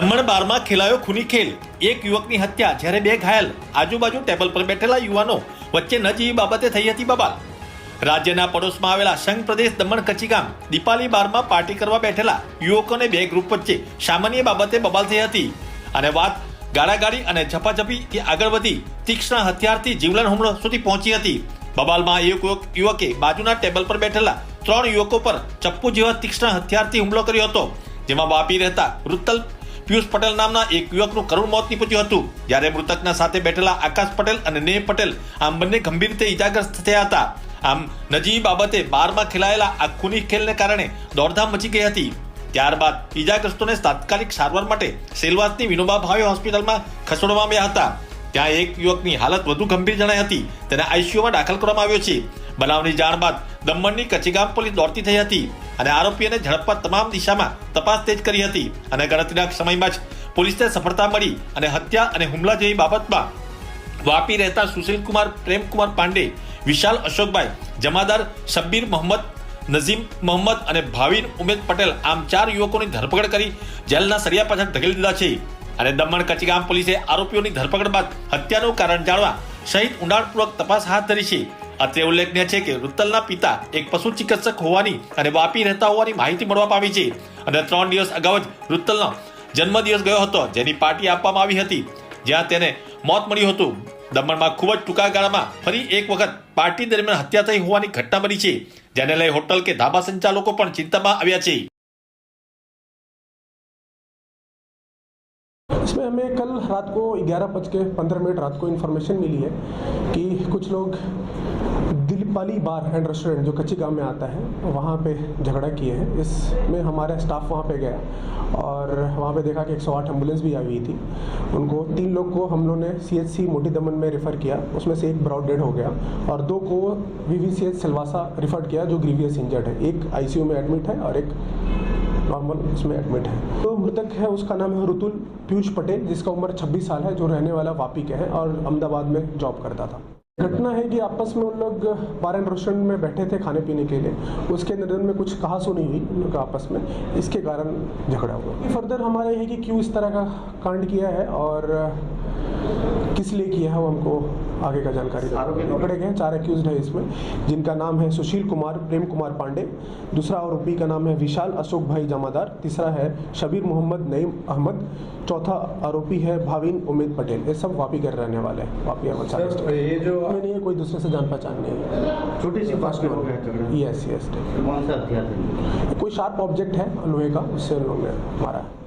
દમણ બારમાં ખેલાયો ખૂની ખેલ. એક યુવકની હત્યા, જ્યારે બે ઘાયલ. આજુબાજુ ટેબલ પર બેઠેલા યુવાનો વચ્ચે ન જેવી બાબતે થઈ હતી બબાલ. રાજ્યના પડોશમાં આવેલા સંઘ પ્રદેશ દમણ કચ્છી ગામ દીપાલી બારમાં પાર્ટી કરવા બેઠેલા યુવકોને બે ગ્રુપ વચ્ચે સામાન્ય બાબતે બબાલ થઈ હતી. અને વાત ગાળાગાળી અને ઝપાઝપીથી આગળ વધી તીક્ષ્ણ હથિયારથી જીવલેણ હુમલો સુધી પહોંચી હતી. બબાલમાં એક યુવક- યુવકે બાજુના ટેબલ પર બેઠેલા ત્રણ યુવકો પર ચપ્પુ જેવા તીક્ષ્ણ હથિયારથી હુમલો કર્યો હતો, જેમાં વાપી રહેતા વૃત્તલ પિયુષ પટેલ નામના એક યુવકનું કરુણ મોત નીપજ્યું હતું. જ્યારે મૃતકના સાથે બેઠેલા આકાશ પટેલ અને નેહ પટેલ આમ બંને ગંભીર રીતે ઈજાગ્રસ્ત થયા હતા. આમ નજીવી બાબતે બારમાં ખેલાયેલા આ ખૂની ખેલને કારણે દોડધામ મચી ગઈ હતી. ત્યારબાદ ઈજાગ્રસ્તોને તાત્કાલિક સારવાર માટે સેલવાસની વિનોબા ભાવે હોસ્પિટલમાં ખસેડવામાં આવ્યા હતા. ત્યાં એક યુવકની હાલત વધુ ગંભીર જણાઈ હતી. તેને આઈસીયુમાં દાખલ કરવામાં આવ્યો છે. બનાવની જાણ બાદ દમણની કચીગામ પોલીસ દોડતી થઈ હતી અને આરોપીઓને ઝડપવા તમામ દિશામાં તપાસ તેજ કરી હતી અને ગણતરીના સમયમાં જ પોલીસને સફળતા મળી અને હત્યા અને હુમલા જેવી બાબતમાં વાપી રહેતા સુશીલકુમાર પ્રેમકુમાર પાંડે, વિશાલ અશોકભાઈ, જમાદાર શબ્બીર મોહમ્મદ, નઝીમ મોહમ્મદ અને ભાવિન ઉમેદ પટેલ આમ ચાર યુવકોની ધરપકડ કરી જેલના સળિયા પાછળ ધકેલી દીધા છે. અને દમણ કચીગામ પોલીસે આરોપીઓની ધરપકડ બાદ હત્યાનું કારણ જાણવા સહિત ઊંડાણપૂર્વક તપાસ હાથ ધરી છે. અત્રે ઉલ્લેખનીય છે કે રુત્તલના પિતા એક પશુ ચિકિત્સક હોવાની અને વાપી રહેતા હોવાની માહિતી મળવા પામી છે. અને ત્રણ દિવસ અગાઉ જ રૂતલનો જન્મદિવસ ગયો હતો, જેની પાર્ટી આપવામાં આવી હતી. જ્યાં તેને મોત મળ્યું હતું. દમણમાં ખૂબ જ ટૂંકા ગાળામાં ફરી એક વખત પાર્ટી દરમિયાન હત્યા થઈ હોવાની ઘટના બની છે. જેને લઈ હોટલ કે ધાબા સંચાલકો પણ ચિંતામાં આવ્યા છે. इसमें हमें कल रात को ग्यारह बज के पंद्रह मिनट रात को इन्फॉर्मेशन मिली है कि कुछ लोग दिलपाली बार एंड रेस्टोरेंट, जो कच्ची गाँव में आता है, वहाँ पे झगड़ा किए हैं। इसमें हमारा स्टाफ वहाँ पे गया और वहाँ पे देखा कि 108 एंबुलेंस भी आई हुई थी। उनको तीन लोग को हम लोगों ने सी एच सी मोटी दमन में रेफ़र किया। उसमें से एक ब्रॉड डेड हो गया और दो को वीवीसीएच सिलवासा रिफर किया, जो ग्रीवियस इंजर्ड है। एक आईसीयू में एडमिट है और एक नॉर्मल उसमें एडमिट है। तो मृतक है, उसका नाम है ऋतुल पीयूष पटेल, जिसका उम्र 26 साल है, जो रहने वाला वापी के है और अहमदाबाद में जॉब करता था। घटना है कि आपस में उन लोग बार एंड रेस्टोरेंट में बैठे थे खाने पीने के लिए। उसके नज़र में कुछ कहा सुनी हुई उन लोग आपस में। इसके कारण झगड़ा हुआ। फर्दर हमारा है कि क्यों इस तरह का कांड किया है और किस लिए किया है वो हमको आगे का जानकारी पकड़े गए चार एक्यूज है इसमें जिनका नाम है सुशील कुमार प्रेम कुमार पांडे। दूसरा आरोपी का नाम है विशाल अशोक भाई जमादार। तीसरा है शबीर मोहम्मद नईम अहमद। चौथा आरोपी है भाविन उमेद पटेल। ये सब वापी कर रहने वाले हैं। वापी सर ये जो हमें नहीं है कोई दूसरे से जान पहचान नहीं है। छोटी सी में झगड़ा। यस यस कौन सा कोई शार्प ऑब्जेक्ट है लोहे का? उससे उन लोगों ने मारा है।